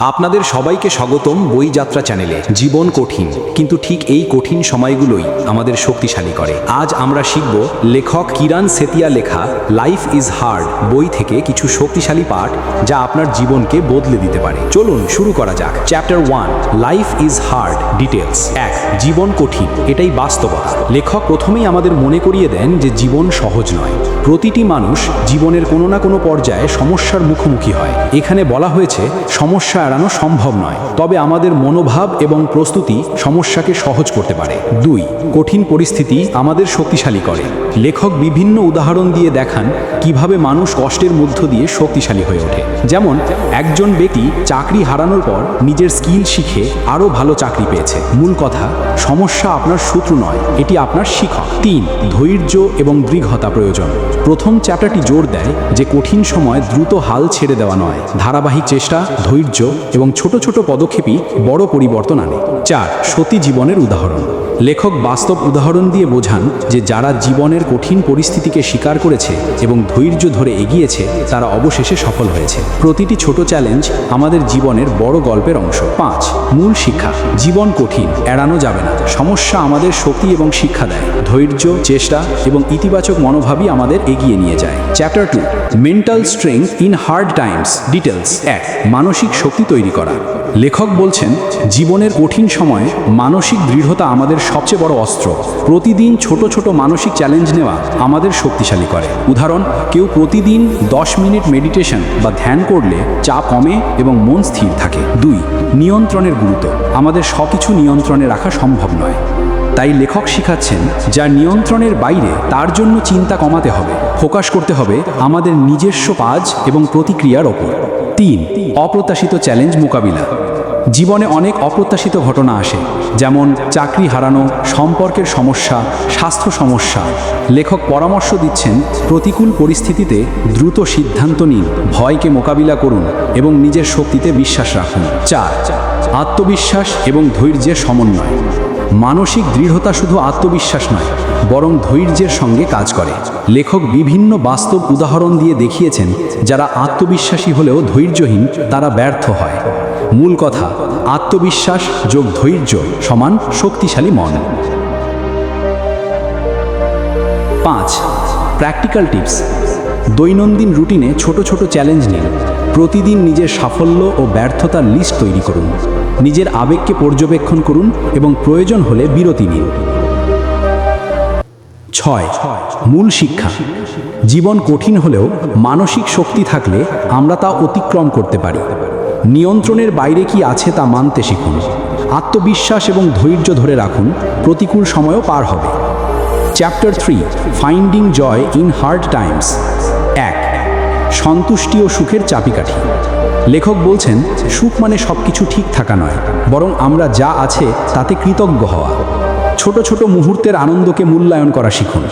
আপনাদের সবাইকে স্বাগতম বই যাত্রা চ্যানেলে। জীবন কঠিন, কিন্তু ঠিক এই কঠিন সময়গুলোই আমাদের শক্তিশালী করে। আজ আমরা শিখব লেখক কিরান সেতিয়া লেখা লাইফ ইজ হার্ড বই থেকে কিছু শক্তিশালী পাঠ যা আপনার জীবনকে বদলে দিতে পারে। চলুন শুরু করা যাক। Chapter one life is hard details এক, জীবন কঠিন, এটাই বাস্তবতা। লেখক প্রথমেই আমাদের মনে করিয়ে দেন যে জীবন সহজ নয়। প্রতিটি মানুষ জীবনের কোনো না কোনো পর্যায়ে সমস্যার মুখোমুখি হয়। এখানে বলা হয়েছে, সমস্যা এড়ানো সম্ভব নয়। তবে আমাদের মনোভাব এবং প্রস্তুতি সমস্যাকে সহজ করতে পারে। দুই, কঠিন পরিস্থিতি আমাদের শক্তিশালী করে। লেখক বিভিন্ন উদাহরণ দিয়ে দেখান কীভাবে মানুষ কষ্টের মধ্য দিয়ে শক্তিশালী হয়ে ওঠে। যেমন একজন ব্যক্তি চাকরি হারানোর পর নিজের স্কিল শিখে আরও ভালো চাকরি পেয়েছে। মূল কথা, সমস্যা আপনার শত্রু নয়, এটি আপনার শিক্ষক। তিন, ধৈর্য এবং দৃঢ়তা প্রয়োজন। প্রথম চ্যাপ্টারটি জোর দেয় যে কঠিন সময় দ্রুত হাল ছেড়ে দেওয়া নয়। ধারাবাহিক চেষ্টা, ধৈর্য এবং ছোট ছোট পদক্ষেপই বড় পরিবর্তন আনে। চার, সতী জীবনের উদাহরণ। লেখক বাস্তব উদাহরণ দিয়ে বোঝান যে যারা জীবনের কঠিন পরিস্থিতিকে স্বীকার করেছে এবং ধৈর্য ধরে এগিয়েছে, তারা অবশেষে সফল হয়েছে। প্রতিটি ছোট চ্যালেঞ্জ আমাদের জীবনের বড় গল্পের অংশ। পাঁচ, মূল শিক্ষা। জীবন কঠিন, এড়ানো যাবে না। সমস্যা আমাদের শক্তি এবং শিক্ষা দেয়। ধৈর্য, চেষ্টা এবং ইতিবাচক মনোভাবই আমাদের এগিয়ে নিয়ে যায়। Chapter two mental strength in hard times details এক, মানসিক শক্তি তৈরি করা। লেখক বলছেন, জীবনের কঠিন সময়ে মানসিক দৃঢ়তা আমাদের সবচেয়ে বড় অস্ত্র। প্রতিদিন ছোট ছোট মানসিক চ্যালেঞ্জ নেওয়া আমাদের শক্তিশালী করে। উদাহরণ, কেউ প্রতিদিন দশ মিনিট মেডিটেশন বা ধ্যান করলে চাপ কমে এবং মন স্থির থাকে। দুই, নিয়ন্ত্রণের গুরুত্ব। আমাদের সবকিছু নিয়ন্ত্রণে রাখা সম্ভব নয়। তাই লেখক শিখাচ্ছেন, যা নিয়ন্ত্রণের বাইরে, তার জন্য চিন্তা কমাতে হবে। ফোকাস করতে হবে আমাদের নিজস্ব কাজ এবং প্রতিক্রিয়ার ওপর। তিন, অপ্রত্যাশিত চ্যালেঞ্জ মোকাবিলা। জীবনে অনেক অপ্রত্যাশিত ঘটনা আসে, যেমন চাকরি হারানো, সম্পর্কের সমস্যা, স্বাস্থ্য সমস্যা। লেখক পরামর্শ দিচ্ছেন, প্রতিকূল পরিস্থিতিতে দ্রুত সিদ্ধান্ত নিন, ভয়কে মোকাবিলা করুন এবং নিজের শক্তিতে বিশ্বাস রাখুন। চার, আত্মবিশ্বাস এবং ধৈর্যের সমন্বয়। মানসিক দৃঢ়তা শুধু আত্মবিশ্বাস নয়, বরং ধৈর্যের সঙ্গে কাজ করে। লেখক বিভিন্ন বাস্তব উদাহরণ দিয়ে দেখিয়েছেন, যারা আত্মবিশ্বাসী হলেও ধৈর্যহীন, তারা ব্যর্থ হয়। মূল কথা, আত্মবিশ্বাস যোগ ধৈর্য সমান শক্তিশালী মন। পাঁচ প্র্যাকটিক্যাল টিপস দৈনন্দিন রুটিনে ছোট ছোট চ্যালেঞ্জ নিন। প্রতিদিন নিজের সাফল্য ও ব্যর্থতার লিস্ট তৈরি করুন। নিজের আবেগকে পর্যবেক্ষণ করুন এবং প্রয়োজন হলে বিরতি নিন। ছয়, মূল শিক্ষা। জীবন কঠিন হলেও মানসিক শক্তি থাকলে আমরা তা অতিক্রম করতে পারি। নিয়ন্ত্রণের বাইরে কি আছে তা মানতে শিখুন। আত্মবিশ্বাস এবং ধৈর্য ধরে রাখুন, প্রতিকূল সময়ও পার হবে। Chapter three finding joy in hard times এক, সন্তুষ্টি ও সুখের চাপিকাঠি লেখক বলছেন, সুখ মানে সব কিছু ঠিক থাকা নয়, বরং আমরা যা আছে তাতে কৃতজ্ঞ হওয়া। ছোট ছোট মুহূর্তের আনন্দকে মূল্যায়ন করা শিখুন।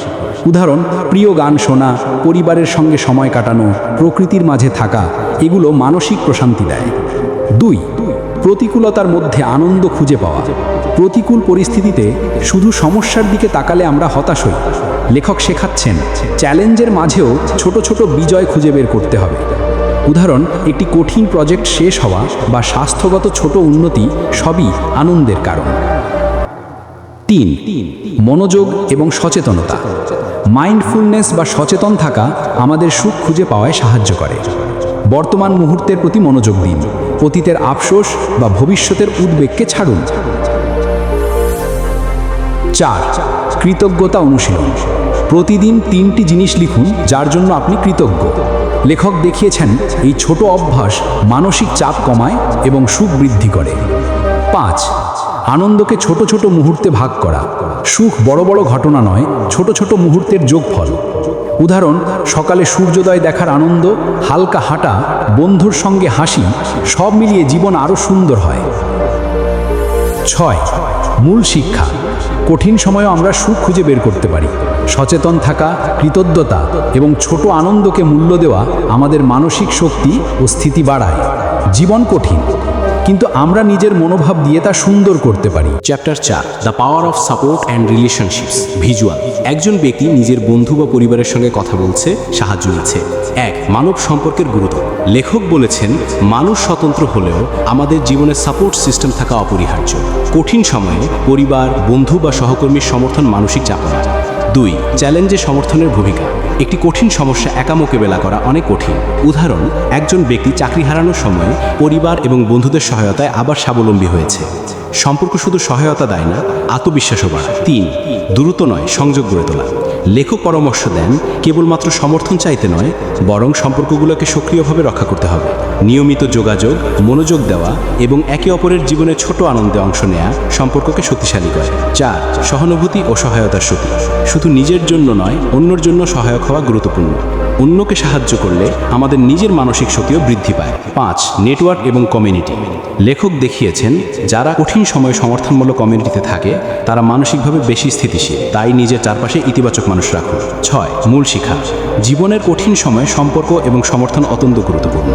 উদাহরণ, প্রিয় গান শোনা, পরিবারের সঙ্গে সময় কাটানো, প্রকৃতির মাঝে থাকা, এগুলো মানসিক প্রশান্তি দেয়। দুই, প্রতিকূলতার মধ্যে আনন্দ খুঁজে পাওয়া। প্রতিকূল পরিস্থিতিতে শুধু সমস্যার দিকে তাকালে আমরা হতাশ হই। লেখক শেখাচ্ছেন, চ্যালেঞ্জের মাঝেও ছোট ছোট বিজয় খুঁজে বের করতে হবে। উদাহরণ, একটি কঠিন প্রজেক্ট শেষ হওয়া বা স্বাস্থ্যগত ছোট উন্নতি সবই আনন্দের কারণ। তিন, মনোযোগ এবং সচেতনতা। মাইন্ডফুলনেস বা সচেতন থাকা আমাদের সুখ খুঁজে পাওয়ায় সাহায্য করে। বর্তমান মুহূর্তের প্রতি মনোযোগ দিন। অতীতের আফসোস বা ভবিষ্যতের উদ্বেগকে ছাড়ুন। চার, কৃতজ্ঞতা অনুশীলন। প্রতিদিন তিনটি জিনিস লিখুন যার জন্য আপনি কৃতজ্ঞ। লেখক দেখিয়েছেন, এই ছোট অভ্যাস মানসিক চাপ কমায় এবং সুখ বৃদ্ধি করে। পাঁচ, আনন্দকে ছোট ছোট মুহূর্তে ভাগ করা। সুখ বড় বড় ঘটনা নয়, ছোট ছোট মুহূর্তের যোগফল। উদাহরণ, সকালে সূর্যোদয় দেখার আনন্দ, হালকা হাঁটা, বন্ধুর সঙ্গে হাসি, সব মিলিয়ে জীবন আরও সুন্দর হয়। ছয়, মূল শিক্ষা। কঠিন সময়েও আমরা সুখ খুঁজে বের করতে পারি। সচেতন থাকা, কৃতজ্ঞতা এবং ছোট আনন্দকে মূল্য দেওয়া আমাদের মানসিক শক্তি ও স্থিতি বাড়ায়। জীবন কঠিন। কিন্তু আমরা নিজের মনোভাব দিয়ে তা সুন্দর করতে পারি। চ্যাপ্টার চার the power of support and relationships visual একজন ব্যক্তি নিজের বন্ধু বা পরিবারের সঙ্গে কথা বলছে, সাহায্য নিচ্ছে। এক, মানব সম্পর্কের গুরুত্ব। লেখক বলেছেন, মানুষ স্বতন্ত্র হলেও আমাদের জীবনে সাপোর্ট সিস্টেম থাকা অপরিহার্য। কঠিন সময়ে পরিবার, বন্ধু বা সহকর্মীর সমর্থন মানসিক চাপ। দুই চ্যালেঞ্জে সমর্থনের ভূমিকা। একটি কঠিন সমস্যা একা মোকাবেলা করা অনেক কঠিন। উদাহরণ, একজন ব্যক্তি চাকরি হারানোর সময় পরিবার এবং বন্ধুদের সহায়তায় আবার স্বাবলম্বী হয়েছে। সম্পর্ক শুধু সহায়তা দেয় না, আত্মবিশ্বাসও বাড়ায়। তিন, দ্রুত নয়, সংযোগ গড়ে তোলা। লেখক পরামর্শ দেন, কেবলমাত্র সমর্থন চাইতে নয়, বরং সম্পর্কগুলোকে সক্রিয়ভাবে রক্ষা করতে হবে। নিয়মিত যোগাযোগ, মনোযোগ দেওয়া এবং একে অপরের জীবনে ছোট আনন্দে অংশ নেওয়া সম্পর্ককে শক্তিশালী করে। চার, সহানুভূতি ও সহায়তার শক্তি শুধু নিজের জন্য নয়, অন্যর জন্য সহায়ক হওয়া গুরুত্বপূর্ণ। অন্যকে সাহায্য করলে আমাদের নিজের মানসিক শক্তিও বৃদ্ধি পায়। পাঁচ নেটওয়ার্ক এবং কমিউনিটি লেখক দেখিয়েছেন, যারা কঠিন সময়ে সমর্থনমূলক কমিউনিটিতে থাকে, তারা মানসিকভাবে বেশি স্থিতিশীল। তাই নিজের চারপাশে ইতিবাচক মানুষ রাখুন। ছয়, মূল শিক্ষা। জীবনের কঠিন সময়ে সম্পর্ক এবং সমর্থন অত্যন্ত গুরুত্বপূর্ণ।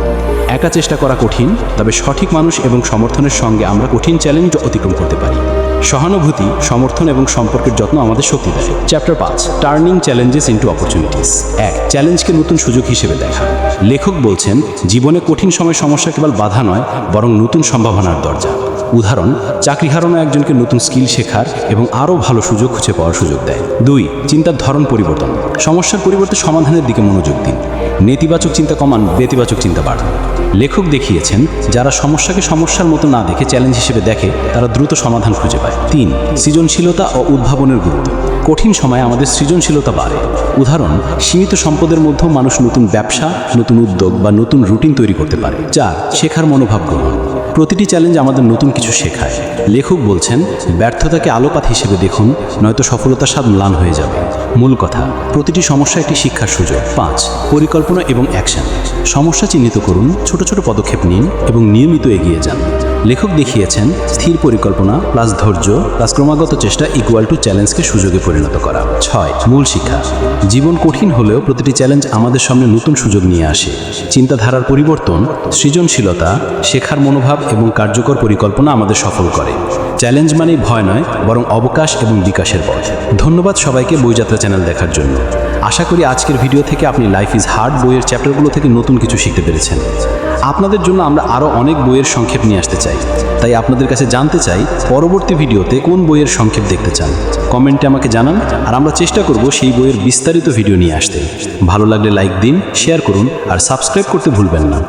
একা চেষ্টা করা কঠিন, তবে সঠিক মানুষ এবং সমর্থনের সঙ্গে আমরা কঠিন চ্যালেঞ্জ অতিক্রম করতে পারি। সহানুভূতি, সমর্থন এবং সম্পর্কের যত্ন আমাদের শক্তি দেয়। চ্যাপ্টার পাঁচ টার্নিং চ্যালেঞ্জেস ইন্টু অপরচুনিটিস এক চ্যালেঞ্জকে নতুন সুযোগ হিসেবে দেখা। লেখক বলছেন, জীবনে কঠিন সময় সমস্যা কেবল বাধা নয়, বরং নতুন সম্ভাবনার দরজা। উদাহরণ, চাকরি হারানো একজনকে নতুন স্কিল শেখার এবং আরও ভালো সুযোগ খুঁজে পাওয়ার সুযোগ দেয়। দুই, চিন্তার ধরন পরিবর্তন। সমস্যার পরিবর্তে সমাধানের দিকে মনোযোগ দিন। নেতিবাচক চিন্তা কমান, নেতিবাচক চিন্তা বাড়ান। লেখক দেখিয়েছেন, যারা সমস্যাকে সমস্যার মতো না দেখে চ্যালেঞ্জ হিসেবে দেখে, তারা দ্রুত সমাধান খুঁজে পায়। তিন, সৃজনশীলতা ও উদ্ভাবনের গুরুত্ব। কঠিন সময়ে আমাদের সৃজনশীলতা বাড়ে। উদাহরণ, সীমিত সম্পদের মধ্যেও মানুষ নতুন ব্যবসা, নতুন উদ্যোগ বা নতুন রুটিন তৈরি করতে পারে। চার, শেখার মনোভাব গ্রহণ। প্রতিটি চ্যালেঞ্জ আমাদের নতুন কিছু শেখায়। লেখক বলছেন, ব্যর্থতাকে আলোপাত হিসেবে দেখুন, নয়তো সফলতার স্বাদ ম্লান হয়ে যাবে। মূল কথা, প্রতিটি সমস্যা একটি শিক্ষার সুযোগ। পাঁচ, পরিকল্পনা এবং অ্যাকশন। সমস্যা চিহ্নিত করুন, ছোট ছোট পদক্ষেপ নিন এবং নিয়মিত এগিয়ে যান। লেখক দেখিয়েছেন, স্থির পরিকল্পনা প্লাস ধৈর্য প্লাস ক্রমাগত চেষ্টা ইকুয়াল টু চ্যালেঞ্জকে সুযোগে পরিণত করা। ছয়, মূল শিক্ষা। জীবন কঠিন হলেও প্রতিটি চ্যালেঞ্জ আমাদের সামনে নতুন সুযোগ নিয়ে আসে। চিন্তাধারার পরিবর্তন, সৃজনশীলতা, শেখার মনোভাব এবং কার্যকর পরিকল্পনা আমাদের সফল করে। চ্যালেঞ্জ মানেই ভয় নয়, বরং অবকাশ এবং বিকাশের পথ। ধন্যবাদ সবাইকে বইযাত্রা চ্যানেল দেখার জন্য। আশা করি আজকের ভিডিও থেকে আপনি লাইফ ইজ হার্ড বইয়ের চ্যাপ্টারগুলো থেকে নতুন কিছু শিখতে পেরেছেন। আপনাদের জন্য আমরা আরও অনেক বইয়ের সংক্ষেপ নিয়ে আসতে চাই। তাই আপনাদের কাছে জানতে চাই, পরবর্তী ভিডিওতে কোন বইয়ের সংক্ষেপ দেখতে চান? কমেন্টে আমাকে জানান, আর আমরা চেষ্টা করব সেই বইয়ের বিস্তারিত ভিডিও নিয়ে আসতে। ভালো লাগলে লাইক দিন, শেয়ার করুন, আর সাবস্ক্রাইব করতে ভুলবেন না।